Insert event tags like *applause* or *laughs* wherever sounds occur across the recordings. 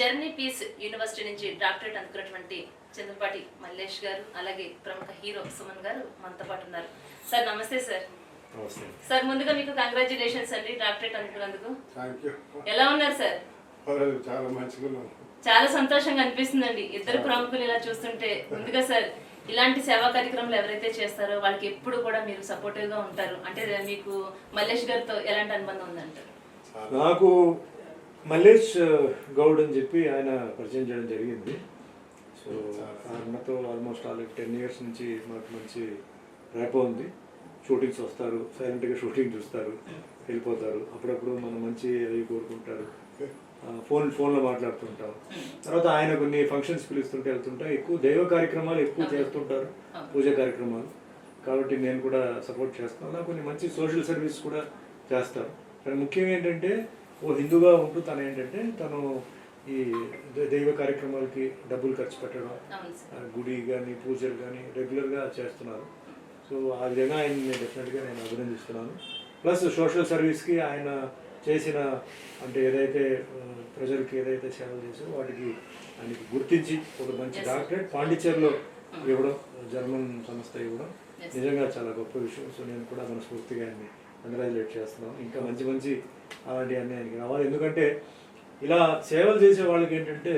Journey peace university నుంచి doctorate అందుకున్నటువంటి చంద్రపాటి మల్లేష్ గారు అలాగే ప్రముఖ హీరో సుమన్ గారు మనతో పాటు ఉన్నారు. సార్ నమస్తే సార్. సార్ ముందుగా మీకు కంగ్రాచులేషన్స్ అండి డాక్టరేట్ అందుకున్నందుకు ఎలా ఉన్నారు సార్? చాలా మంచిగా ఉన్నాను చాలా సంతోషంగా అనిపిస్తుందండి. ఇద్దరు ప్రముఖులు ఇలా చూస్తుంటే ముందుగా సార్ ఇలాంటి సేవా కార్యక్రమాలు ఎవరైతే చేస్తారో వాళ్ళకి ఎప్పుడు కూడా మీరు సపోర్టివ్గా ఉంటారు. అంటే మీకు మల్లేష్ గారితో ఎలాంటి అనుబంధం ఉందంటారు? నాకు మల్లేష్ గౌడ్ అని చెప్పి ఆయన పరిచయం చేయడం జరిగింది. సో ఆయనతో ఆల్మోస్ట్ ఆల్రెడీ టెన్ ఇయర్స్ నుంచి మాకు మంచి ర్యాపో ఉంది. షూటింగ్స్ వస్తారు సైలెంట్గా షూటింగ్ చూస్తారు వెళ్ళిపోతారు. అప్పుడప్పుడు మనం మంచి అవి కోరుకుంటారు. ఫోన్ ఫోన్లో మాట్లాడుతుంటాం. తర్వాత ఆయన కొన్ని ఫంక్షన్స్ పిలుస్తుంటే వెళ్తుంటా. ఎక్కువ దైవ కార్యక్రమాలు ఎక్కువ చేస్తుంటారు పూజ కార్యక్రమాలు. కాబట్టి నేను కూడా సపోర్ట్ చేస్తాను అలా కొన్ని మంచి సోషల్ సర్వీస్ కూడా చేస్తారు. కానీ ముఖ్యంగా ఏంటంటే ఓ హిందూగా ఉంటూ తను ఏంటంటే తను ఈ దైవ కార్యక్రమాలకి డబ్బులు ఖర్చు పెట్టడం గుడి కానీ పూజలు కానీ రెగ్యులర్గా చేస్తున్నారు. సో ఆ విధంగా ఆయన్ని డెఫినెట్గా నేను అభినందిస్తున్నాను. ప్లస్ సోషల్ సర్వీస్కి ఆయన చేసిన అంటే ఏదైతే ప్రజలకి ఏదైతే సేవలు చేసారో వాటికి ఆయనకి గుర్తించి ఒక మంచి. డాక్టరేట్ పాండిచేరిలో ఇవ్వడం జర్మన్ సంస్థ ఇవ్వడం. నిజంగా చాలా గొప్ప విషయం. సో నేను కూడా మనస్ఫూర్తిగా ఆయన్ని కంగ్రాచులేట్ చేస్తున్నాను ఇంకా మంచి మంచి అలాంటివన్నీ ఆయనకి రావాలి. ఎందుకంటే ఇలా సేవలు చేసే వాళ్ళకి ఏంటంటే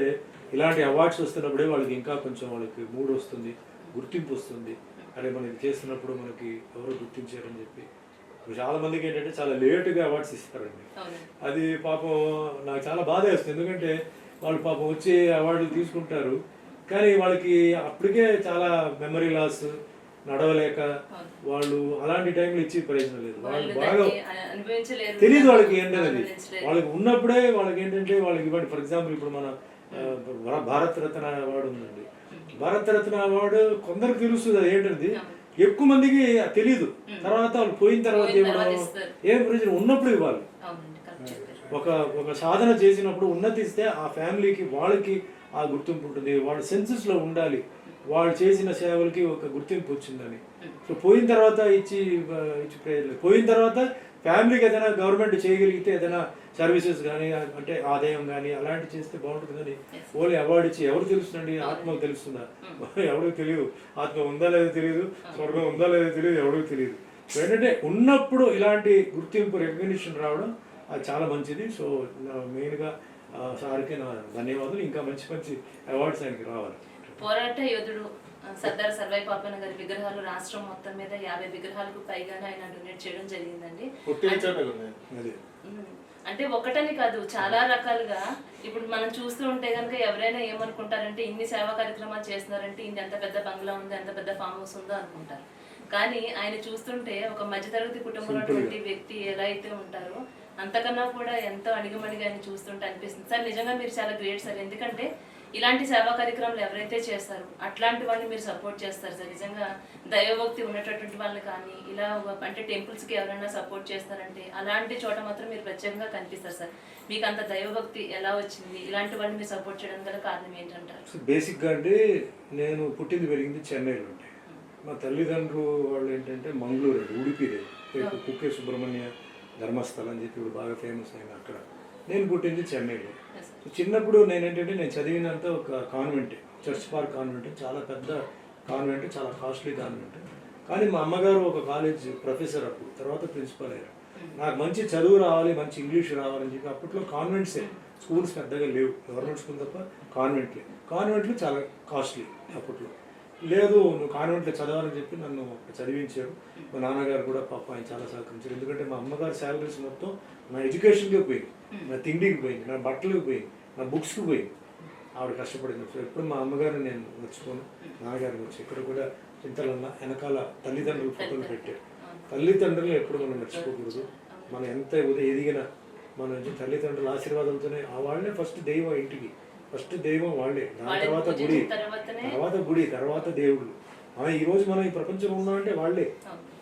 ఇలాంటి అవార్డ్స్ వస్తున్నప్పుడే వాళ్ళకి ఇంకా కొంచెం వాళ్ళకి మూడ్ వస్తుంది గుర్తింపు వస్తుంది. అరే మనం ఇది చేస్తున్నప్పుడు మనకి ఎవరు గుర్తించారని చెప్పి. ఇప్పుడు చాలా మందికి ఏంటంటే చాలా లేటుగా అవార్డ్స్ ఇస్తారండి. అది పాపం నాకు చాలా బాధ వేస్తుంది. ఎందుకంటే వాళ్ళు పాపం వచ్చి అవార్డులు తీసుకుంటారు. కానీ వాళ్ళకి అప్పటికే చాలా మెమరీ లాస్ నడవలేక వాళ్ళు అలాంటి టైంలో ఇచ్చి ప్రయోజనం లేదు. వాళ్ళు వాళ్ళు బాగా తెలియదు వాళ్ళకి ఏంటనేది. వాళ్ళకి ఉన్నప్పుడే వాళ్ళకి ఏంటంటే వాళ్ళకి ఇవ్వండి. ఫర్ ఎగ్జాంపుల్ ఇప్పుడు మన భారత రత్న అవార్డు ఉందండి. భారత రత్న అవార్డు కొందరికి తెలుస్తుంది అది ఏంటది ఎక్కువ మందికి తెలియదు తర్వాత వాళ్ళు పోయిన తర్వాత ఇవ్వడం ఇస్తారు. ఏం ప్రయోజనం? ఉన్నప్పుడు ఇవ్వాలి. ఒక ఒక సాధన చేసినప్పుడు ఉన్నతిస్తే ఆ ఫ్యామిలీకి వాళ్ళకి ఆ గుర్తింపు ఉంటుంది. వాళ్ళ సెన్సెస్లో ఉండాలి. వాళ్ళు చేసిన సేవలకి ఒక గుర్తింపు వచ్చిందని. సో పోయిన తర్వాత ఇచ్చి ఇచ్చి ప్రయోజనం. పోయిన తర్వాత ఫ్యామిలీకి ఏదైనా గవర్నమెంట్ చేయగలిగితే ఏదైనా సర్వీసెస్ కానీ అంటే ఆదాయం కానీ అలాంటి చేస్తే బాగుంటుంది కానీ ఓన్లీ అవార్డు ఇచ్చి ఎవరు తెలుస్తుందండి? ఆత్మకు తెలుస్తుందా? *laughs* ఎవరికి తెలియదు. ఆత్మ ఉందా లేదో తెలియదు? స్వర్గం ఉందా లేదో తెలియదు? ఎవరికి తెలియదు. సో ఏంటంటే ఉన్నప్పుడు ఇలాంటి గుర్తింపు రికగ్నిషన్ రావడం అది చాలా మంచిది. సో మెయిన్గా సార్కి నా ధన్యవాదాలు. ఇంకా మంచి మంచి అవార్డ్స్ ఆయనకి రావాలి. పోరాట యోధుడు సర్దార్ సర్వై పాపన్న గారి విగ్రహాలు రాష్ట్రం మొత్తం మీద యాభై విగ్రహాలకు పైగానే ఆయన డొనేట్ చేయడం జరిగిందండి. అంటే ఒకటని కాదు చాలా రకాలుగా ఇప్పుడు మనం చూస్తూ ఉంటే కనుక ఎవరైనా ఏమనుకుంటారంటే ఇన్ని సేవా కార్యక్రమాలు చేస్తున్నారంటే ఇన్ని ఎంత పెద్ద బంగ్లా ఉంది ఎంత పెద్ద ఫామ్ హౌస్ ఉందో అనుకుంటారు. కానీ ఆయన చూస్తుంటే ఒక మధ్యతరగతి కుటుంబంలో ఉన్నటువంటి వ్యక్తి ఎలా అయితే ఉంటారో అంతకన్నా కూడా ఎంతో అణిగమణిగా ఆయన చూస్తుంటే అనిపిస్తుంది. సార్ నిజంగా మీరు చాలా గ్రేట్ సార్. ఎందుకంటే ఇలాంటి సేవా కార్యక్రమాలు ఎవరైతే చేస్తారో అట్లాంటి వాళ్ళని మీరు సపోర్ట్ చేస్తారు సార్. నిజంగా దైవభక్తి ఉన్నటువంటి వాళ్ళని కానీ ఇలా అంటే temples కి ఎవరైనా సపోర్ట్ చేస్తారంటే అలాంటి చోట మాత్రం మీరు ప్రత్యేకంగా కనిపిస్తారు సార్. మీకు అంత దైవభక్తి ఎలా వచ్చింది? ఇలాంటి వాళ్ళని మీరు సపోర్ట్ చేయడం గల కారణం ఏంటంటారు? బేసిక్గా అంటే నేను పుట్టింది పెరిగింది చెన్నైలో అంటే మా తల్లిదండ్రులు వాళ్ళు ఏంటంటే మంగళూరు అండి ఉడిపిదే కుక్కే సుబ్రహ్మణ్య ధర్మస్థలం అని చెప్పి ఇప్పుడు బాగా ఫేమస్ అయిన అక్కడ. నేను పుట్టింది చెన్నైలో. చిన్నప్పుడు నేను ఏంటంటే నేను చదివినంత ఒక కాన్వెంట్ చర్చ్ పార్క్ కాన్వెంట్ చాలా పెద్ద కాన్వెంట్ చాలా కాస్ట్లీ కాన్వెంట్ కానీ మా అమ్మగారు ఒక కాలేజ్ ప్రొఫెసర్ అప్పుడు తర్వాత ప్రిన్సిపల్ అయ్యారు. నాకు మంచి చదువు రావాలి మంచి ఇంగ్లీష్ రావాలని చెప్పి అప్పట్లో కాన్వెంట్సే స్కూల్స్ పెద్దగా లేవు. గవర్నమెంట్ స్కూల్ తప్ప కాన్వెంట్లే కాన్వెంట్లు చాలా కాస్ట్లీ అప్పట్లో. లేదు నువ్వు కాన్వెంట్లో చదవాలని చెప్పి నన్ను చదివించారు. మా నాన్నగారు కూడా పాప ఆయన చాలా సహకరించారు. ఎందుకంటే మా అమ్మగారి శాలరీస్ మొత్తం నా ఎడ్యుకేషన్కి పోయింది. నా తిండికి పోయింది. నా బట్టలకు పోయింది. నా బుక్స్కి పోయింది. ఆవిడ కష్టపడింది. ఎప్పుడు మా అమ్మగారిని నేను మర్చిపోను. నాన్నగారిని వచ్చి ఇక్కడ కూడా చింతలన్న వెనకాల తల్లిదండ్రులు ఫోటోలు పెట్టారు తల్లిదండ్రులు ఎప్పుడు మనం మర్చిపోకూడదు. మనం ఎంత ఉదయం ఎదిగినా మన తల్లిదండ్రుల ఆశీర్వాదంతోనే ఆ వాళ్ళే ఫస్ట్ దైవం ఇంటికి. ఫస్ట్ దైవం వాళ్ళే. దాని తర్వాత గుడి. తర్వాత గుడి తర్వాత దేవుడు మనం ఈ రోజు మనం ఈ ప్రపంచంలో ఉన్నామంటే వాళ్ళే.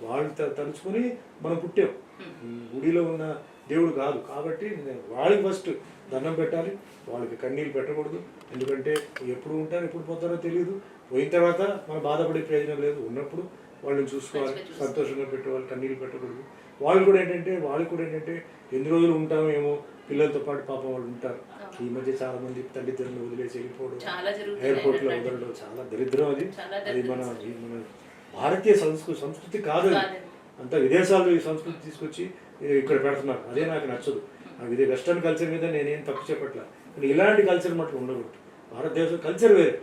వాళ్ళు తలుచుకొని మనం పుట్టాం. గుడిలో ఉన్న దేవుడు కాదు. కాబట్టి వాళ్ళకి ఫస్ట్ దండం పెట్టాలి. వాళ్ళకి కన్నీళ్ళు పెట్టకూడదు. ఎందుకంటే ఎప్పుడు ఉంటారో ఎప్పుడు పోతారో తెలియదు పోయిన తర్వాత మనం బాధపడే ప్రయోజనం లేదు. ఉన్నప్పుడు వాళ్ళని చూసుకోవాలి. సంతోషంగా పెట్టుకోవాలి కన్నీళ్ళు పెట్టకూడదు. వాళ్ళు కూడా ఏంటంటే వాళ్ళు కూడా ఏంటంటే ఎన్ని రోజులు ఉంటామేమో పిల్లలతో పాటు పాపం వాళ్ళు ఉంటారు. ఈ మధ్య చాలా మంది తల్లిదండ్రులు వదిలేసి వెళ్ళిపోవడం ఎయిర్పోర్ట్లో. వదలడం చాలా దరిద్రం అది. అది మన మన భారతీయ సంస్కృతి సంస్కృతి కాదు. అంతా విదేశాల్లో ఈ సంస్కృతి తీసుకొచ్చి ఇక్కడ పెడుతున్నారు. అదే నాకు నచ్చదు. నాకు ఇది వెస్టర్న్ కల్చర్ మీద నేనేం తప్పు చెప్పట్లా. కానీ ఇలాంటి కల్చర్ మటుకు ఉండకూడదు. భారతదేశం కల్చర్ వేరే.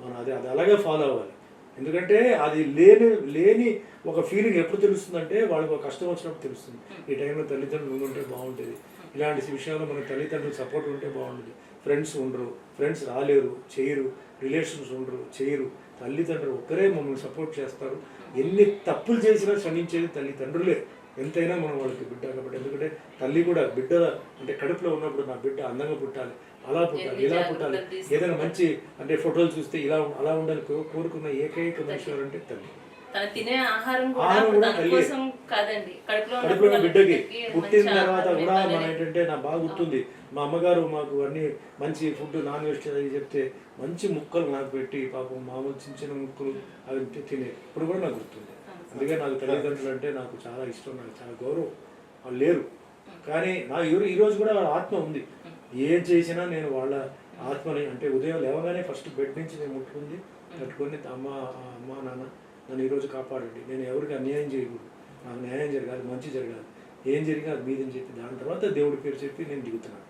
మనం అది అది అలాగే ఫాలో అవ్వాలి. ఎందుకంటే అది లేని లేని ఒక ఫీలింగ్ ఎప్పుడు తెలుస్తుందంటే వాళ్ళకి ఒక కష్టం వచ్చినప్పుడు తెలుస్తుంది. ఈ టైంలో తల్లిదండ్రులు ఉంటే బాగుంటుంది ఇలాంటి విషయాల్లో మన తల్లిదండ్రులు సపోర్ట్ ఉంటే బాగుంటుంది. ఫ్రెండ్స్ ఉండరు. ఫ్రెండ్స్ రాలేరు. చేయరు. రిలేషన్స్ ఉండరు. చేయరు. తల్లిదండ్రులు ఒక్కరే మమ్మల్ని సపోర్ట్ చేస్తారు. ఎన్ని తప్పులు చేసినా క్షమించేది తల్లిదండ్రులే. ఎంతైనా మనం వాళ్ళకి బిడ్డ కాబట్టి. ఎందుకంటే తల్లి కూడా బిడ్డ అంటే కడుపులో ఉన్నప్పుడు నా బిడ్డ అందంగా పుట్టాలి. అలా పుట్టాలి. ఇలా పుట్టాలి. ఏదైనా మంచి అంటే ఫోటోలు చూస్తే ఇలా అలా ఉండాలి. కోరుకున్న ఏకైక మనిషి ఎవరంటే తల్లి. తన తినే ఆహారం కూడా కాదండి. కడుపులో బిడ్డకి పుట్టిన తర్వాత కూడా. మనం ఏంటంటే నాకు బాగా గుర్తుంది. మా అమ్మగారు మాకు అన్ని మంచి ఫుడ్ నాన్ వెజ్ అది చెప్తే మంచి ముక్కలు నాకు పెట్టి పాపం మామూలు చిన్న చిన్న ముక్కలు అవి తినే. ఇప్పుడు కూడా నాకు గుర్తుంది. అందుకే నాకు తల్లిదండ్రులు అంటే నాకు చాలా ఇష్టం నాకు చాలా గౌరవం. వాళ్ళు లేరు. కానీ నా ఈ రోజు కూడా వాళ్ళ ఆత్మ ఉంది. ఏం చేసినా నేను వాళ్ళ ఆత్మని అంటే ఉదయం లేవగానే ఫస్ట్ బెడ్ నుంచి నేను ముట్టుకుంది కట్టుకొని అమ్మ అమ్మ నాన్న నన్ను ఈరోజు కాపాడండి. నేను ఎవరికి అన్యాయం చేయకూడదు. నాకు న్యాయం జరగాలి మంచి జరగాలి. ఏం జరిగినా అది మీదని చెప్పి దాని తర్వాత దేవుడి పేరు చెప్పి నేను దిగుతున్నాను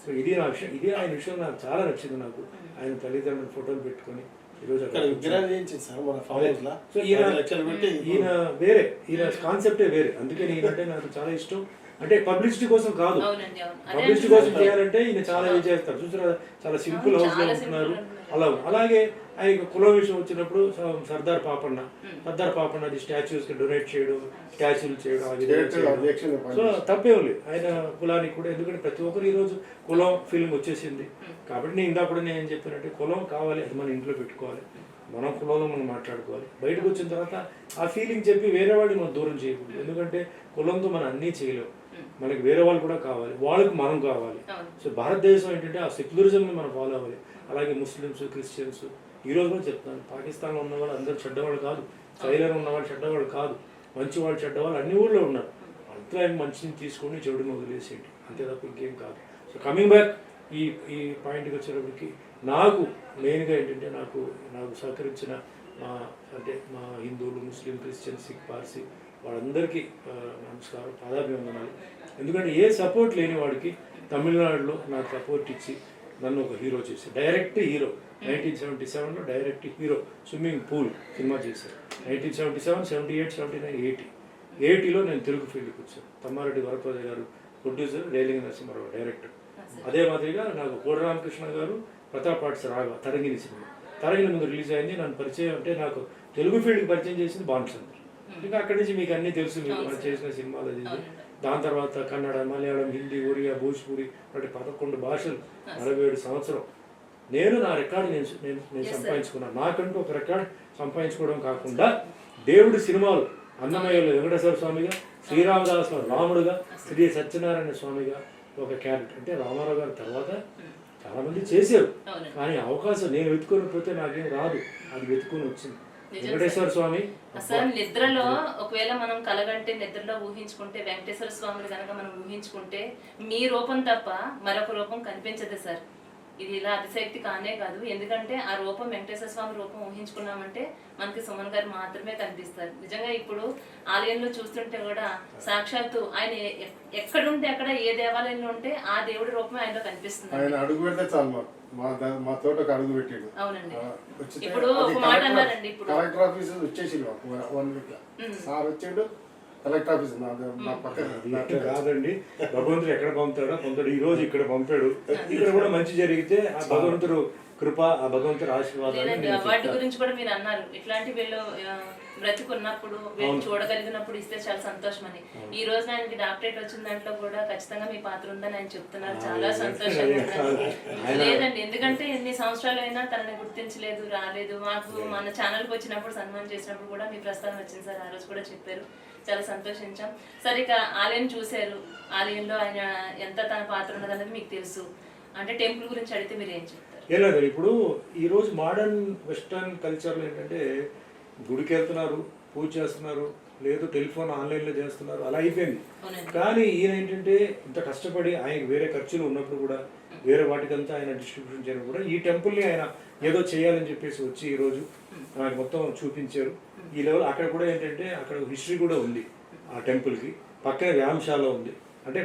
సో ఇది నా విషయం ఇది ఆయన విషయం నాకు చాలా నచ్చింది నాకు. ఆయన తల్లిదండ్రుల ఫోటోలు పెట్టుకొని ఈరోజు ఇక్కడ అక్కడ విగ్రహం చేయించింది సార్ మన ఫామ్ హౌస్ లా సో ఈయన పెట్టి ఈయన వేరే ఈయన కాన్సెప్టే వేరే. అందుకే ఈయనంటే నాకు చాలా ఇష్టం. అంటే పబ్లిసిటీ కోసం కాదు. అవునండి అవును. అదే పబ్లిసిటీ. కోసం చేయాలంటే ఈయన చాలా ఇది చేస్తారు. చూసారా? చాలా సింపుల్ హౌస్లో ఉంటున్నారు. అలా అలాగే ఆయన కులం విషయం వచ్చినప్పుడు సర్దార్ పాపన్న. సర్దార్ పాపన్న అది స్టాచ్యూస్కి డొనేట్ చేయడం స్టాచ్యూలు చేయడం అది ఇది సో తప్పేం లేదు ఆయన కులానికి కూడా ఎందుకంటే ప్రతి ఒక్కరు ఈ రోజు కులం ఫీలింగ్ వచ్చేసింది. కాబట్టి నేను ఇందాక కూడా నేను ఏం చెప్పానంటే కులం కావాలి అది మన ఇంట్లో పెట్టుకోవాలి. మనం కులంలో మనం మాట్లాడుకోవాలి. బయటకు వచ్చిన తర్వాత ఆ ఫీలింగ్ చెప్పి వేరే వాడిని మనం దూరం చేయకూడదు. ఎందుకంటే కులంతో మనం అన్నీ చేయలేము మనకి వేరే వాళ్ళు కూడా కావాలి. వాళ్ళకి మనం కావాలి. సో భారతదేశం ఏంటంటే ఆ సెక్యులరిజంని మనం ఫాలో అవ్వాలి. అలాగే ముస్లిమ్స్ క్రిస్టియన్స్ ఈ కూడా చెప్తాను. పాకిస్తాన్లో ఉన్న వాళ్ళు అందరూ చెడ్డవాళ్ళు కాదు. చైనాలో ఉన్నవాళ్ళు చెడ్డవాళ్ళు కాదు. మంచివాళ్ళు చెడ్డవాళ్ళు అన్ని ఊళ్ళో ఉన్నారు. అంతా ఆయన మంచిని తీసుకొని చెడుని వదిలేసేయండి. అంతే తప్ప ఇంకేం కాదు. సో కమింగ్ బ్యాక్ ఈ ఈ పాయింట్కి వచ్చేటప్పటికి నాకు మెయిన్గా ఏంటంటే నాకు నాకు సహకరించిన మా అంటే మా హిందువులు ముస్లిం క్రిస్టియన్ సిక్ పార్సీ వాళ్ళందరికీ నమస్కారం పాదాభివందనాలు. ఎందుకంటే ఏ సపోర్ట్ లేని వాడికి తమిళనాడులో నాకు సపోర్ట్ ఇచ్చి నన్ను ఒక హీరో చేసి డైరెక్ట్ హీరో. నైన్టీన్ సెవెంటీ సెవెన్లో direct hero swimming pool cinema చేశారు. Nineteen seventy seven seventy eight seventy nine eighty ఎయిటీలో నేను తెలుగు ఫీల్డ్కి వచ్చాను. తమ్మారెడ్డి వరప్రద గారు ప్రొడ్యూసర్ రేలింగ నరసింహారావు డైరెక్టర్ అదే మాదిరిగా నాకు కోడి రామకృష్ణ గారు ప్రతాప్ ఆర్ట్స్ రాఘవ తరంగిణి సినిమా. తరంగిణి ముందు రిలీజ్ అయింది. నన్ను పరిచయం అంటే నాకు తెలుగు ఫీల్డ్కి పరిచయం చేసింది బాన్సందర్ ఇంకా అక్కడి నుంచి మీకు అన్ని తెలుసు మీకు మనం చేసిన సినిమాలు అది. దాని తర్వాత కన్నడ మలయాళం హిందీ ఒరియా భోజ్పురి అంటే పదకొండు భాషలు నలభై ఏడు సంవత్సరం. నేను నా రికార్డు నేను నేను నేను సంపాదించుకున్నాను. నాకంటూ ఒక రికార్డ్ సంపాదించుకోవడం కాకుండా దేవుడి సినిమాలు అన్నమయ్యలో వెంకటేశ్వర స్వామిగా శ్రీరామదాసులో రాముడుగా శ్రీ సత్యనారాయణ స్వామిగా ఒక క్యారెక్టర్ అంటే రామారావు గారి తర్వాత చాలా మంది చేశారు. కానీ అవకాశం నేను వెతుకొని పోతే నాకేం రాదు. అది వెతుకొని వచ్చింది. వెంకటేశ్వర స్వామి? అసలు నిద్రలో ఒకవేళ మనం కలగంటే నిద్రలో ఊహించుకుంటే వెంకటేశ్వర స్వామిని కనుక మనం ఊహించుకుంటే మీ రూపం తప్ప మరొక రూపం కనిపించదు సార్. ఇది ఇలా అతిశక్తి కానే కాదు. ఎందుకంటే ఆ రూపం వెంకటేశ్వర స్వామి రూపం ఊహించుకున్నామంటే మనకి సుమన్ గారు మాత్రమే కనిపిస్తారు. నిజంగా ఇప్పుడు ఆలయంలో చూస్తుంటే కూడా సాక్షాత్తు ఆయన ఎక్కడుంటే అక్కడ ఏ దేవాలయంలో ఉంటే ఆ దేవుడి రూపం ఆయనలో కనిపిస్తుంది. ఆయన అడుగు పెడితే చాలు మాకు మా తోట అడుగు పెట్టాడు. అవునండి. ఇప్పుడు ఒక మాట అన్నారండి ఇప్పుడు. కలెక్టర్ ఆఫీస్ వచ్చేసి సార్ వచ్చాడు కలెక్టర్ ఆఫీస్ నా పక్కన కాదండి. భగవంతుడు ఎక్కడ పంపుతాడో పంపుతాడు ఈ రోజు ఇక్కడ పంపాడు. ఇక్కడ కూడా మంచి జరిగితే ఆ భగవంతుడు కృప ఆ భగవంతుడు వాటి. గురించి కూడా మీరు అన్నారు. ఇట్లాంటి వీళ్ళు ఆ, బ్రతికున్నప్పుడు వీళ్ళు చూడగలిగినప్పుడు ఇస్తే చాలా సంతోషం అని ఈ రోజు ఆయనకి డాక్టరేట్ వచ్చిన దాంట్లో కూడా ఖచ్చితంగా మీ పాత్ర ఉందని ఆయన చెప్తున్నారు. చాలా ఆయన సంతోషంగా. ఆయన- లేదండి ఎందుకంటే ఎన్ని సంవత్సరాలు అయినా తనని గుర్తించలేదు రాలేదు. మాకు మన ఛానల్కి వచ్చినప్పుడు సన్మానం చేసినప్పుడు కూడా మీ ప్రస్తావన వచ్చింది సార్. ఆ రోజు కూడా చెప్పారు. చాలా సంతోషించాం. సరే ఇక ఆలయం చూశారు. ఆలయంలో ఆయన ఎంత తన పాత్ర ఉన్నదన్నది మీకు తెలుసు. అంటే టెంపుల్ గురించి అడిగితే మీరు ఏం చెప్తారు? ఏం లేదు ఇప్పుడు ఈ రోజు మోడర్న్ వెస్టర్న్ కల్చర్లో ఏంటంటే గుడికి వెళ్తున్నారు పూజ చేస్తున్నారు లేదు టెలిఫోన్ ఆన్లైన్లో చేస్తున్నారు అలా అయిపోయింది. కానీ ఈయన ఏంటంటే ఇంత కష్టపడి ఆయనకి వేరే ఖర్చులు ఉన్నప్పుడు కూడా వేరే వాటికంతా ఆయన డిస్ట్రిబ్యూషన్ చేయడం కూడా ఈ టెంపుల్ని ఆయన ఏదో చేయాలని చెప్పేసి వచ్చి ఈరోజు నాకు మొత్తం చూపించారు. ఈ లెవెల్ అక్కడ కూడా ఏంటంటే అక్కడ హిస్టరీ కూడా ఉంది ఆ టెంపుల్కి పక్కనే వ్యాయామశాల ఉంది. అంటే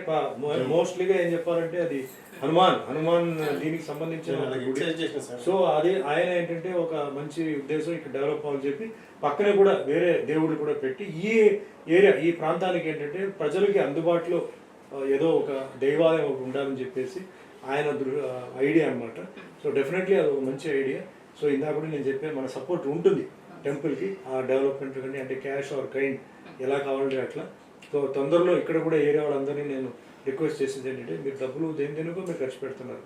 మోస్ట్లీగా ఏం చెప్పాలంటే అది హనుమాన్ హనుమాన్ దీనికి సంబంధించిన. సో అది ఆయన ఏంటంటే ఒక మంచి ఉద్దేశం ఇక్కడ డెవలప్ అవ్వాలని చెప్పి పక్కనే కూడా వేరే దేవుడు కూడా పెట్టి ఈ ఏరియా ఈ ప్రాంతానికి ఏంటంటే ప్రజలకి అందుబాటులో ఏదో ఒక దైవాలయం ఒకటి ఉండాలని చెప్పేసి ఆయన ఐడియా అన్నమాట. సో డెఫినెట్లీ అది ఒక మంచి ఐడియా సో ఇందాక కూడా నేను చెప్పాను మన సపోర్ట్ ఉంటుంది టెంపుల్కి ఆ డెవలప్మెంట్ కానీ అంటే క్యాష్ ఆర్ కైండ్ ఎలా కావాలంటే అట్లా. సో తొందరలో ఇక్కడ కూడా ఏరియా వాళ్ళందరినీ నేను రిక్వెస్ట్ చేసేది ఏంటంటే మీరు డబ్బులు దేని దేనికో మీరు ఖర్చు పెడుతున్నారు.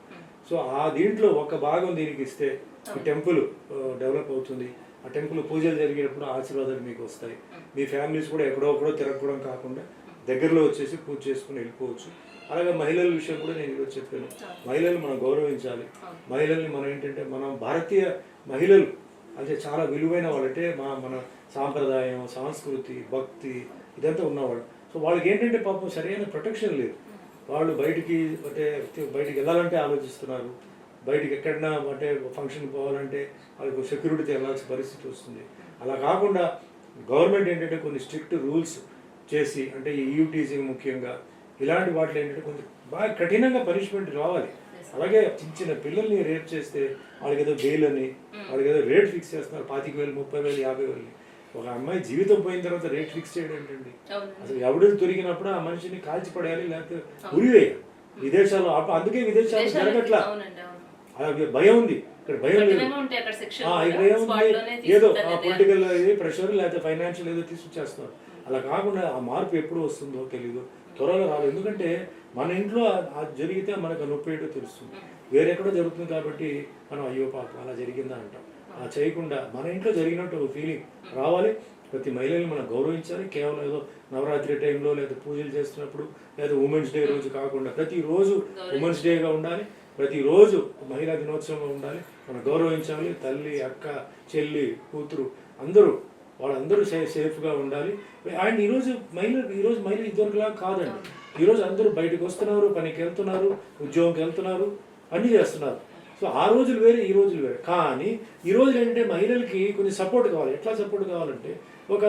సో ఆ దీంట్లో ఒక భాగం దీనికి ఇస్తే ఈ టెంపుల్ డెవలప్ అవుతుంది. ఆ టెంపుల్ పూజలు జరిగేటప్పుడు ఆశీర్వాదాలు మీకు వస్తాయి. మీ ఫ్యామిలీస్ కూడా ఎక్కడో ఒకడో తిరగడం కాకుండా దగ్గరలో వచ్చేసి పూజ చేసుకుని వెళ్ళిపోవచ్చు. అలాగే మహిళల విషయం కూడా నేను ఈరోజు చెప్పాను. మహిళలు మనం గౌరవించాలి. మహిళల్ని మనం ఏంటంటే మనం భారతీయ మహిళలు అంటే చాలా విలువైన వాళ్ళు అంటే మా మన సాంప్రదాయం సంస్కృతి భక్తి ఇదంతా ఉన్నవాళ్ళు. సో వాళ్ళకి ఏంటంటే పాపం సరైన ప్రొటెక్షన్ లేదు. వాళ్ళు బయటికి అంటే బయటికి వెళ్ళాలంటే ఆలోచిస్తున్నారు. బయటికి ఎక్కడన్నా అంటే ఫంక్షన్ పోవాలంటే వాళ్ళకి సెక్యూరిటీతో వెళ్ళాల్సిన పరిస్థితి వస్తుంది. అలా కాకుండా గవర్నమెంట్ ఏంటంటే కొన్ని స్ట్రిక్ట్ రూల్స్ చేసి అంటే ఈ యూటీజింగ్ ముఖ్యంగా ఇలాంటి వాటిలో ఏంటంటే కొంచెం బాగా కఠినంగా పనిష్మెంట్ రావాలి. అలాగే చిన్న చిన్న పిల్లల్ని రేప్ చేస్తే వాళ్ళకి ఏదో బెయిల్ అని వాళ్ళకి ఏదో రేట్ ఫిక్స్ చేస్తున్నారు. పాతిక వేలు ముప్పై వేలు యాభై వేలు. ఒక అమ్మాయి జీవితం పోయిన తర్వాత రేట్ ఫిక్స్ చేయడం ఏంటండి? అసలు ఎవడు దొరికినప్పుడు ఆ మనిషిని కాల్చి పడేయాలి లేకపోతే ఉరివేయాలి విదేశాల్లో అందుకే విదేశాల్లో జరగట్లా. భయం ఉంది. ఇక్కడ భయం లేదు. శిక్షలు ఆ, ఏదో పొలిటికల్ ప్రెషర్ లేకపోతే ఫైనాన్షియల్ ఏదో తీసుకొచ్చేస్తున్నారు. అలా కాకుండా ఆ మార్పు ఎప్పుడు వస్తుందో తెలియదు త్వరలో రాదు. ఎందుకంటే మన ఇంట్లో అది జరిగితే మనకు నొప్పి ఏంటో తెలుస్తుంది. వేరెక్కడో జరుగుతుంది కాబట్టి మనం అయ్యో పాపం అలా జరిగిందా అంటాం. చేయకుండా మన ఇంట్లో జరిగినట్టు ఒక ఫీలింగ్ రావాలి. ప్రతి మహిళని మనం గౌరవించాలి. కేవలం ఏదో నవరాత్రి టైంలో లేదా పూజలు చేస్తున్నప్పుడు లేదా ఉమెన్స్ డే రోజు కాకుండా ప్రతిరోజు ఉమెన్స్ డేగా ఉండాలి. ప్రతిరోజు మహిళా దినోత్సవం ఉండాలి. మనం గౌరవించాలి. తల్లి అక్క చెల్లి కూతురు అందరూ వాళ్ళందరూ సే సేఫ్గా ఉండాలి. అండ్ ఈరోజు మహిళలు ఈరోజు మహిళలు ఇదివరకులా కాదండి. ఈరోజు అందరూ బయటకు వస్తున్నారు పనికి వెళ్తున్నారు ఉద్యోగంకి వెళ్తున్నారు అన్నీ చేస్తున్నారు. సో ఆ రోజులు వేరే ఈ రోజులు వేరే. కానీ ఈ రోజులు ఏంటంటే మహిళలకి కొన్ని సపోర్ట్ కావాలి. ఎట్లా సపోర్ట్ కావాలంటే ఒక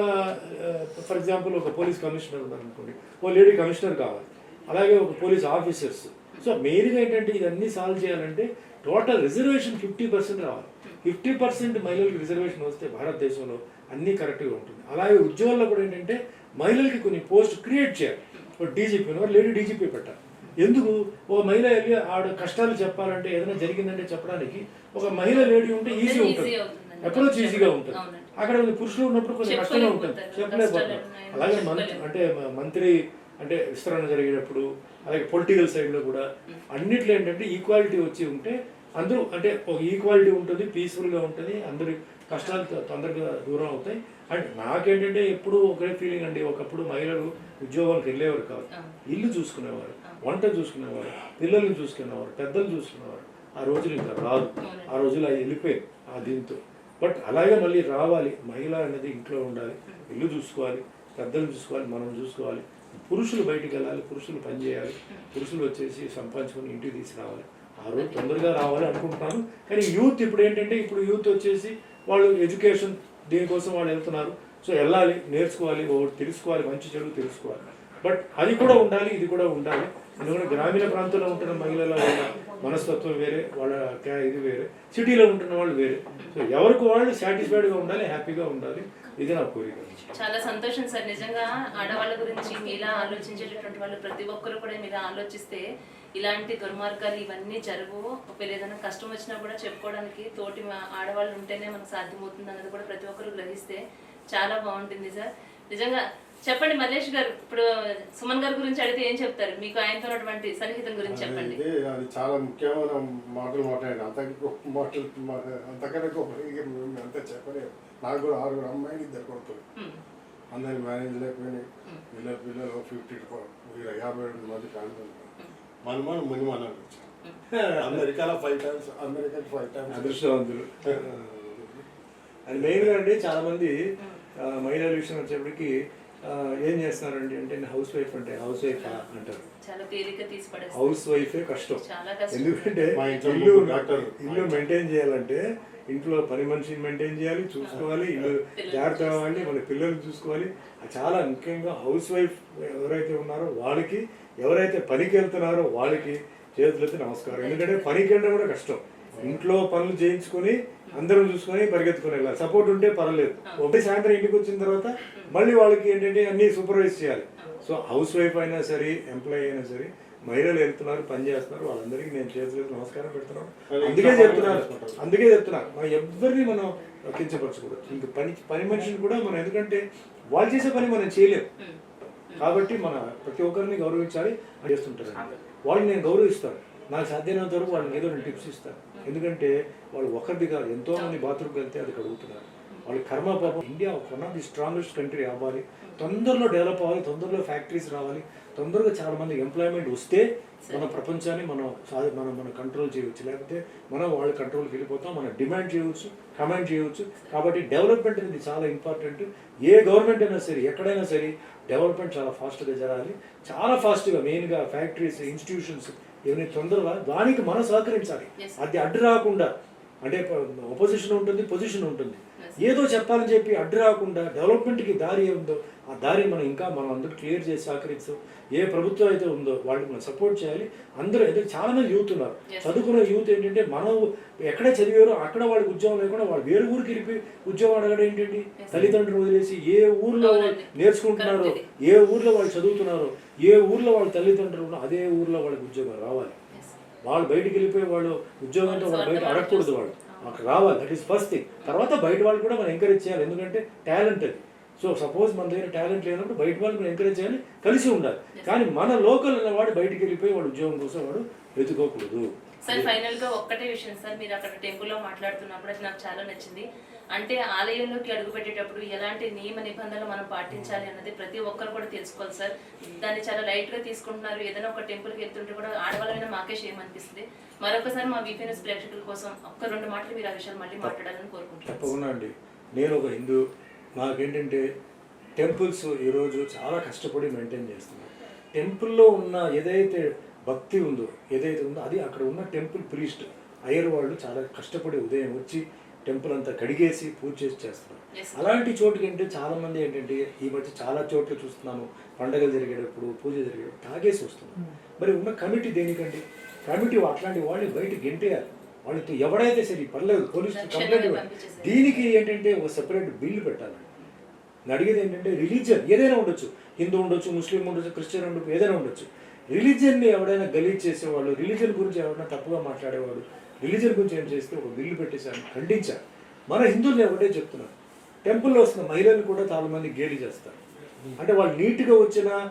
ఫర్ ఎగ్జాంపుల్ ఒక పోలీస్ కమిషనర్ ఉందనుకోండి ఓ లేడీ కమిషనర్ కావాలి. అలాగే ఒక పోలీస్ ఆఫీసర్స్ సో మెయిన్గా ఏంటంటే ఇవన్నీ సాల్వ్ చేయాలంటే టోటల్ రిజర్వేషన్ ఫిఫ్టీ పర్సెంట్ రావాలి. ఫిఫ్టీ పర్సెంట్ మహిళలకు రిజర్వేషన్ వస్తే భారతదేశంలో అన్నీ కరెక్ట్గా ఉంటుంది. అలాగే ఉద్యోగాల్లో కూడా ఏంటంటే మహిళలకి కొన్ని పోస్ట్ క్రియేట్ చేయాలి. ఒక డీజీపీ లేడీ డీజీపీ పెట్టాలి. ఎందుకు ఒక మహిళ వెళ్ళి ఆవిడ కష్టాలు చెప్పాలంటే ఏదైనా జరిగిందంటే చెప్పడానికి ఒక మహిళ లేడీ ఉంటే ఈజీ ఉంటుంది. అప్రోచ్ ఈజీగా ఉంటుంది. అక్కడ పురుషులు ఉన్నప్పుడు కొంచెం కష్టంగా ఉంటుంది ఉన్నాయి, అలాగే మంత్రి. అంటే మంత్రి అంటే విస్తరణ జరిగేటప్పుడు అలాగే పొలిటికల్ సైడ్లో కూడా అన్నిట్లో ఏంటంటే ఈక్వాలిటీ వచ్చి ఉంటే అందరూ అంటే ఒక ఈక్వాలిటీ ఉంటుంది పీస్ఫుల్గా ఉంటుంది అందరి కష్టాలు తొందరగా దూరం అవుతాయి. అండ్ నాకేంటంటే ఎప్పుడు ఒకే ఫీలింగ్ అండి. ఒకప్పుడు మహిళలు ఉద్యోగానికి వెళ్ళేవారు కాదు. ఇల్లు చూసుకునేవారు. వంట చూసుకునేవారు పిల్లల్ని చూసుకునేవారు పెద్దలు చూసుకునేవారు. ఆ రోజులు ఇంకా రాదు. ఆ రోజులు అవి వెళ్ళిపోయాయి ఆ దీంతో. బట్ అలాగే మళ్ళీ రావాలి. మహిళ అనేది ఇంట్లో ఉండాలి. ఇల్లు చూసుకోవాలి. పెద్దలు చూసుకోవాలి. మనం చూసుకోవాలి. పురుషులు బయటికి వెళ్ళాలి. పురుషులు పని చేయాలి. పురుషులు వచ్చేసి సంపాదించుకొని ఇంటికి తీసుకురావాలి. ఆ రోజు తొందరగా రావాలి అనుకుంటున్నాను కానీ యూత్ ఇప్పుడు ఏంటంటే ఇప్పుడు యూత్ వచ్చేసి వాళ్ళు ఎడ్యుకేషన్ దీనికోసం వాళ్ళు వెళ్తున్నారు. సో వెళ్ళాలి నేర్చుకోవాలి ఒకటి తెలుసుకోవాలి మంచి చెడు తెలుసుకోవాలి. బట్ అది కూడా ఉండాలి ఇది కూడా ఉండాలి. ఎందుకంటే గ్రామీణ ప్రాంతంలో ఉంటున్న మహిళల వాళ్ళ మనస్తత్వం వేరే వాళ్ళ ఇది వేరే. సిటీలో ఉంటున్న వాళ్ళు వేరే. సో ఎవరికి వాళ్ళు సాటిస్ఫైడ్గా ఉండాలి హ్యాపీగా ఉండాలి ఇది నా కోరిక. చాలా సంతోషం సార్. నిజంగా ఆడవాళ్ళ గురించి మీలా ఆలోచించేటటువంటి వాళ్ళు ప్రతి ఒక్కరు కూడా మీరు ఆలోచిస్తే ఇలాంటి దుర్మార్గాలు ఇవన్నీ జరగవు. ఒకవేళ ఏదైనా కష్టం వచ్చినా కూడా చెప్పుకోవడానికి తోటి ఆడవాళ్ళు ఉంటేనే మనకు సాధ్యమవుతుంది అన్నది కూడా ప్రతి ఒక్కరు గ్రహిస్తే చాలా బాగుంటుంది సార్. నిజంగా చెప్పండి మల్లేష్ గారు ఇప్పుడు సుమన్ గారి గురించి అడిగితే ఏం చెప్తారు? మీకు ఆయనతో ఉన్నటువంటి సన్నిహితం గురించి చెప్పండి. ఇది అది చాలా ముఖ్యమైన మాటలు మాట్లాడండి అంతకి గొప్ప మాటలు మా- అంతకన్నా అంతా చెప్పలేము. నాకు కూడా ఆరుగురు అమ్మాయిలు ఇద్దరు కొడుకులు. అందరి మ్యారేజ్ లేకపోయినాయి. పిల్లలు పిల్లలు ఫిఫ్టీ యాభై రెండు మంది ఫ్యామిలీ మనమని ముని వచ్చారు అమెరికాలో five times America five times అదృష్టవంతులు. అది మెయిన్గా అండి చాలా మంది ఆ, మహిళల విషయం వచ్చేప్పటికి ఏం చేస్తున్నారండి అంటే హౌస్ వైఫ్ అంటే హౌస్ వైఫ్ అంటారు. హౌస్ వైఫే కష్టం. చాలా కష్టం. ఎందుకంటే ఇల్లు. ఇల్లు మెయింటైన్ చేయాలంటే ఇంట్లో పని మనిషిని మెయింటైన్ చేయాలి చూసుకోవాలి ఇల్లు జాగ్రత్త. అవ్వాలి మన పిల్లల్ని చూసుకోవాలి. అది చాలా ముఖ్యంగా హౌస్ వైఫ్ ఎవరైతే ఉన్నారో వాళ్ళకి ఎవరైతే పనికి వెళ్తున్నారో వాళ్ళకి చేతులైతే నమస్కారం. ఎందుకంటే పనికి వెళ్ళడం కూడా కష్టం. ఇంట్లో పనులు చేయించుకొని అందరం చూసుకొని పరిగెత్తుకొని వెళ్ళాలి సపోర్ట్ ఉంటే పర్లేదు ఒకటి సాయంత్రం ఇంటికి వచ్చిన తర్వాత మళ్ళీ వాళ్ళకి ఏంటంటే అన్ని సూపర్వైజ్ చేయాలి. సో హౌస్ వైఫ్ అయినా సరే ఎంప్లాయీ అయినా సరే మహిళలు వెళ్తున్నారు పని చేస్తున్నారు వాళ్ళందరికీ నేను చేతులు నమస్కారం పెడుతున్నాను. అది అందుకే చెప్తున్నాను. అందుకే చెప్తున్నాను మనం ఎవరిని మనం కించపరచకూడదు ఇంక పని పని మనిషిని కూడా మనం ఎందుకంటే వాళ్ళు చేసే పని మనం చేయలేం. ఉమ్. కాబట్టి మన ప్రతి ఒక్కరిని గౌరవించాలి అని చేస్తుంటారు వాళ్ళు నేను గౌరవిస్తాను. నాకు సాధ్యమైనంత వరకు వాళ్ళని ఏదో నేను టిప్స్ ఇస్తాను. ఎందుకంటే వాళ్ళు ఒకరిది కాదు ఎంతో మంది బాత్రూమ్కి వెళ్తే అది కడుగుతున్నారు. వాళ్ళ కర్మ పాపం. India one of the strongest country అవ్వాలి. తొందరలో డెవలప్ అవ్వాలి తొందరలో ఫ్యాక్టరీస్ రావాలి. తొందరగా చాలా మంది ఎంప్లాయ్మెంట్ వస్తే మన ప్రపంచాన్ని మనం సాధ- మనం మనం కంట్రోల్ చేయవచ్చు. లేకపోతే మనం వాళ్ళ కంట్రోల్కి వెళ్ళిపోతాం మనం డిమాండ్ చేయవచ్చు కమాండ్ చేయవచ్చు. కాబట్టి డెవలప్మెంట్ అనేది చాలా ఇంపార్టెంట్ ఏ గవర్నమెంట్ అయినా సరే ఎక్కడైనా సరే డెవలప్మెంట్ చాలా ఫాస్ట్గా జరగాలి. చాలా ఫాస్ట్గా మెయిన్గా ఫ్యాక్టరీస్ ఇన్స్టిట్యూషన్స్ ఏమైనా తొందరగా దానికి మనం సహకరించాలి. అది అడ్డు రాకుండా అంటే ఒపోజిషన్ ఉంటుంది పొజిషన్ ఉంటుంది. ఏదో చెప్పాలని చెప్పి అడ్డు రాకుండా డెవలప్మెంట్కి దారి ఏముందో ఆ దారి మనం ఇంకా మనం అందరూ క్లియర్ చేసి సహకరిస్తాం ఏ ప్రభుత్వం అయితే ఉందో వాళ్ళకి మనం సపోర్ట్ చేయాలి. అందరూ అయితే చాలా మంది యూత్ ఉన్నారు. చదువుకున్న యూత్ ఏంటంటే మనం ఎక్కడ చదివారో అక్కడ వాళ్ళకి ఉద్యోగం లేకుండా వాళ్ళు వేరే ఊరికి వెళ్ళిపోయి ఉద్యోగం అడగడం ఏంటండి? తల్లిదండ్రులు వదిలేసి ఏ ఊర్లో వాళ్ళు. నేర్చుకుంటున్నారో ఏ ఊర్లో వాళ్ళు చదువుతున్నారో ఏ ఊర్లో వాళ్ళ తల్లిదండ్రులు అదే ఊర్లో వాళ్ళకి ఉద్యోగం రావాలి. వాళ్ళు బయటికి వెళ్ళిపోయి వాళ్ళు ఉద్యోగంతో వాళ్ళు బయట అడగకూడదు వాళ్ళు. అక్కడ రావాలి దట్ ఈస్ ఫస్ట్ థింగ్ తర్వాత బయట వాళ్ళు కూడా మనం ఎంకరేజ్ చేయాలి. ఎందుకంటే టాలెంట్ అది. సో సపోజ్ మన దగ్గర టాలెంట్ లేనప్పుడు బయట వాళ్ళు కూడా ఎంకరేజ్ చేయాలి కలిసి ఉండాలి. కానీ మన లోకల్ వాడు బయటికి వెళ్ళిపోయి వాడు ఉద్యోగం కోసం వాడు వెతుకోకూడదు. సార్ ఫైనల్గా ఒక్కటే విషయం సార్ మీరు అక్కడ టెంపుల్లో మాట్లాడుతున్నప్పుడు అది నాకు చాలా నచ్చింది. అంటే ఆలయంలోకి అడుగు పెట్టేటప్పుడు ఎలాంటి నియమ నిబంధనలు మనం పాటించాలి అన్నది ప్రతి ఒక్కరు కూడా తెలుసుకోవాలి సార్. దాన్ని చాలా లైట్గా తీసుకుంటున్నారు. ఏదైనా ఒక టెంపుల్కి వెళ్తుంటే కూడా ఆడవాళ్ళమైన మాకే చేయమనిపిస్తుంది మరొకసారి మా బీపీఎన్ఎస్ ప్రేక్షకుల కోసం ఒక్క రెండు మాటలు మీరు ఆ విషయాలు మళ్ళీ మాట్లాడాలని కోరుకుంటున్నాను నేను ఒక హిందూ నాకేంటంటే టెంపుల్స్ ఈరోజు చాలా కష్టపడి మెయింటైన్ చేస్తున్నాను. టెంపుల్లో ఉన్న ఏదైతే భక్తి ఉందో ఏదైతే ఉందో అది అక్కడ ఉన్న టెంపుల్ ప్రీస్ట్ అయ్యర్ వాళ్ళు చాలా కష్టపడి ఉదయం వచ్చి టెంపుల్ అంతా కడిగేసి పూజ చేసి Yes. అలాంటి చోటుకి అంటే చాలా మంది ఏంటంటే ఈ మధ్య చాలా చోట్ల చూస్తున్నాము పండగలు జరిగేటప్పుడు పూజ జరిగేటప్పుడు తాగేసి వస్తున్నారు. మరి ఉన్న కమిటీ దేనికండి కమిటీ అట్లాంటి వాళ్ళని బయట గెంటేయాలి. వాళ్ళతో ఎవడైతే సరే పర్లేదు పోలీసు కంప్లైంట్. దీనికి ఏంటంటే ఒక సెపరేట్ బిల్లు పెట్టాలి. అడిగేది ఏంటంటే రిలీజియన్ ఏదైనా ఉండొచ్చు. హిందూ ఉండొచ్చు ముస్లిం ఉండొచ్చు క్రిస్టియన్ ఉండొచ్చు ఏదైనా ఉండొచ్చు. రిలీజియన్ని ఎవడైనా గలీజ్ చేసేవాళ్ళు రిలీజియన్ గురించి ఎవరైనా తప్పుగా మాట్లాడేవాడు రిలీజియన్ గురించి ఏం చేస్తే ఒక బిల్లు పెట్టేశాను ఖండించాను మన హిందువులు ఒకటే చెప్తున్నారు? టెంపుల్లో వస్తున్న మహిళలు కూడా చాలా మంది గేలి చేస్తారు. అంటే వాళ్ళు నీట్గా వచ్చినా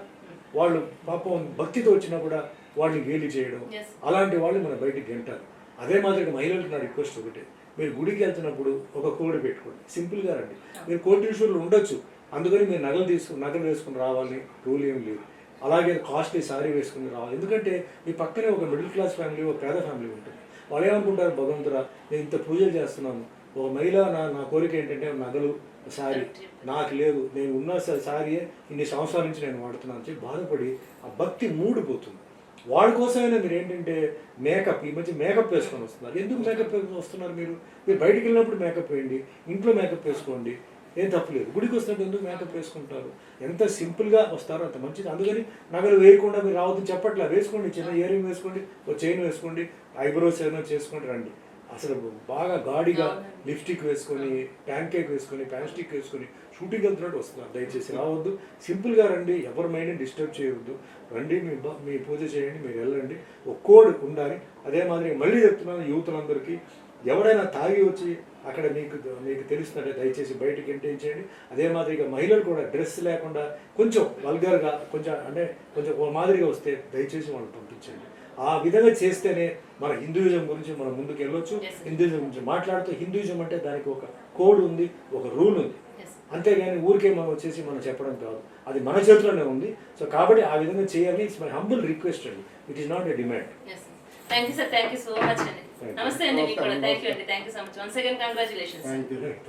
వాళ్ళు పాపం భక్తితో వచ్చినా కూడా వాళ్ళని గేలి చేయడం. అలాంటి వాళ్ళు మన బయటికి గంటారు. అదే మాదిరిగా మహిళలకు నా రిక్వెస్ట్ ఒకటే. మీరు గుడికి వెళ్తున్నప్పుడు ఒక కోడి పెట్టుకోండి. సింపుల్గా రండి. మీరు కోటీశ్వరులు ఉండొచ్చు. అందుకని మీరు నగలు తీసుకుని నగలు వేసుకుని రావాలని రూల్ ఏం లేదు. అలాగే కాస్ట్లీ శారీ వేసుకుని రావాలి. ఎందుకంటే మీ పక్కనే ఒక మిడిల్ క్లాస్ ఫ్యామిలీ ఒక పేద ఫ్యామిలీ ఉంటుంది. వాళ్ళు ఏమనుకుంటారు భగవంతురా నేను ఇంత పూజలు చేస్తున్నాను. ఒక మహిళ నా నా కోరిక ఏంటంటే నగలు సారీ నాకు లేదు. నేను ఉన్న స- సారీయే ఇన్ని సంవత్సరాల నుంచి నేను వాడుతున్నాను అని చెప్పి బాధపడి ఆ భక్తి మూడిపోతుంది. వాళ్ళ కోసమైనా మీరు ఏంటంటే మేకప్ ఈ మధ్య మేకప్ వేసుకొని వస్తున్నారు. ఎందుకు మేకప్ వేసుకొని వస్తున్నారు మీరు? మీరు బయటికి వెళ్ళినప్పుడు మేకప్ వేయండి ఇంట్లో మేకప్ వేసుకోండి ఏం తప్పలేదు. గుడికి వస్తున్నట్టు ఎందుకు మేకప్ వేసుకుంటారు ఎంత సింపుల్గా వస్తారో అంత మంచిది. అందుకని నగలు వేయకుండా మీరు రావద్దని చెప్పట్లే. వేసుకోండి చిన్న ఇయర్ రింగ్ వేసుకోండి ఒక చైన్ వేసుకోండి ఐబ్రోస్ ఏమైనా చేసుకోండి రండి. అసలు బాగా గాడిగా లిప్స్టిక్ వేసుకొని ప్యాన్ కేక్ వేసుకొని ప్యాన్ స్టిక్ వేసుకొని షూటింగ్ వెళ్తున్నట్టు వస్తున్నారు. దయచేసి రావద్దు. సింపుల్గా రండి. ఎవరి మైండ్ని డిస్టర్బ్ చేయవద్దు రండి మీ బ- మీ పూజ చేయండి మీరు వెళ్ళండి. ఒక కోడ్ ఉండాలి. అదే మాదిరి మళ్ళీ చెప్తున్నాను యూతులందరికీ ఎవడైనా తాగి వచ్చి అక్కడ మీకు మీకు తెలుస్తుంటే దయచేసి బయటికి ఎంటేం చేయండి. అదే మాదిరిగా మహిళలు కూడా డ్రెస్ లేకుండా కొంచెం వల్గర్గా కొంచెం అంటే కొంచెం ఓ మాదిరిగా వస్తే దయచేసి వాళ్ళు పంపించండి. ఆ విధంగా చేస్తేనే మన హిందూయిజం గురించి మనం ముందుకు వెళ్ళొచ్చు. హిందూయిజం గురించి మాట్లాడుతూ హిందూయిజం అంటే దానికి ఒక కోడ్ ఉంది ఒక రూల్ ఉంది. అంతేగాని ఊరికే మనం వచ్చేసి మనం చెప్పడం కాదు. అది మన చేతిలోనే ఉంది. సో కాబట్టి ఆ విధంగా చేయాలి. ఇట్స్ మై హంబుల్ రిక్వెస్ట్ అండి. It is not a demand. Thank you sir thank you so much అండి. నమస్తే అండి మీకు కూడా నమస్తే, థ్యాంక్ యూ అండి thank you so much once again congratulations thank you